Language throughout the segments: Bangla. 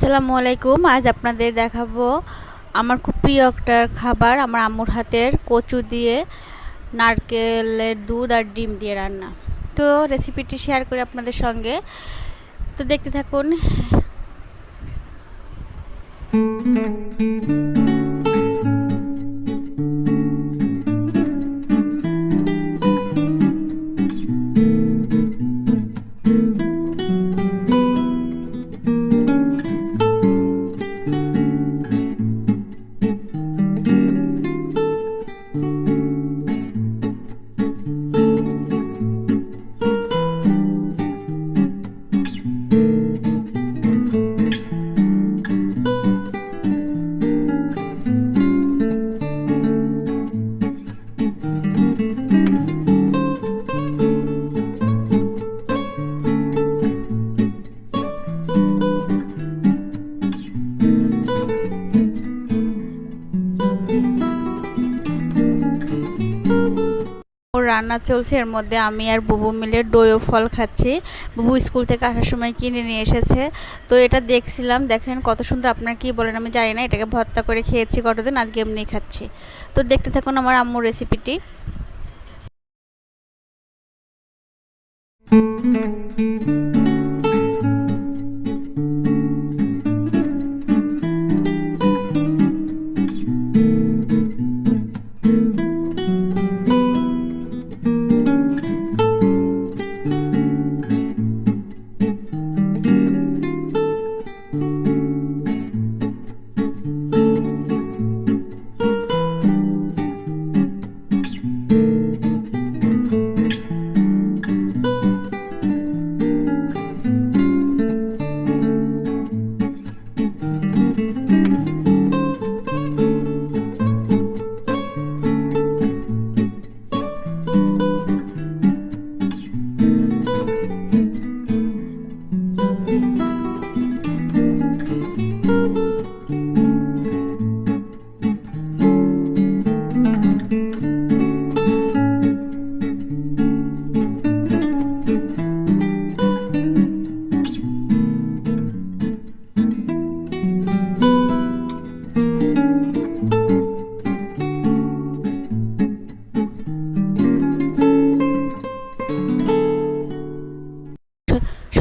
আসসালামু আলাইকুম, আজ আপনাদের দেখাবো আমার খুব প্রিয় একটা খাবার, আমার আম্মুর হাতের কচু দিয়ে নারকেলের দুধ আর ডিম দিয়ে রান্না। তো রেসিপিটি শেয়ার করি আপনাদের সঙ্গে। তো দেখতে থাকুন রান্না চলছে, এর মধ্যে আমি আর বুবু মিলে ডোয়ো ফল খাচ্ছি। বুবু স্কুল থেকে আসার সময় কিনে নিয়ে এসেছে। তো এটা দেখছিলাম, দেখেন কত সুন্দর আপনার কি বলেন আমি জানি না, এটাকে ভর্তা করে খেয়েছি কতদিন, আজকে এমনি খাচ্ছি। তো দেখতে থাকুন আমার আম্মুর রেসিপিটি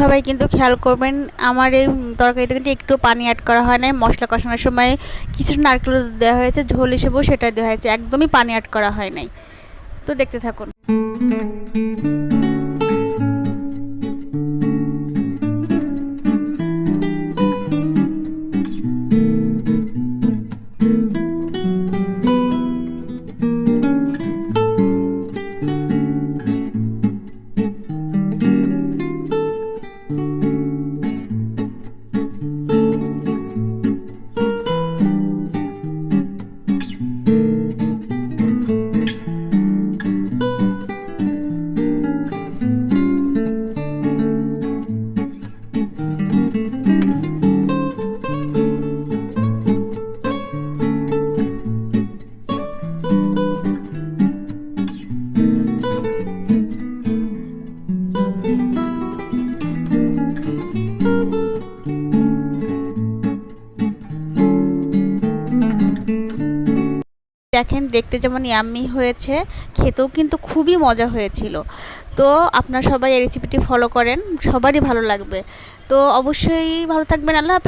সবাই কিন্তু খেয়াল করবেন, আমার এই তরকারিতে কিন্তু একটু পানি অ্যাড করা হয় না মশলা কষানোর সময় কিছু নারকেল দেওয়া হয়েছে, ঝোল হিসেবেও সেটা দেওয়া হয়েছে। একদমই পানি অ্যাড করা হয় নাই। তো দেখতে থাকুন। দেখেন, দেখতে যেমন ইয়াম্মি হয়েছে, খেতেও কিন্তু খুবই মজা হয়েছিল তো আপনারা সবাই এই রেসিপিটি ফলো করেন, সবারই ভালো লাগবে তো অবশ্যই ভালো থাকবেন, আল্লাহ।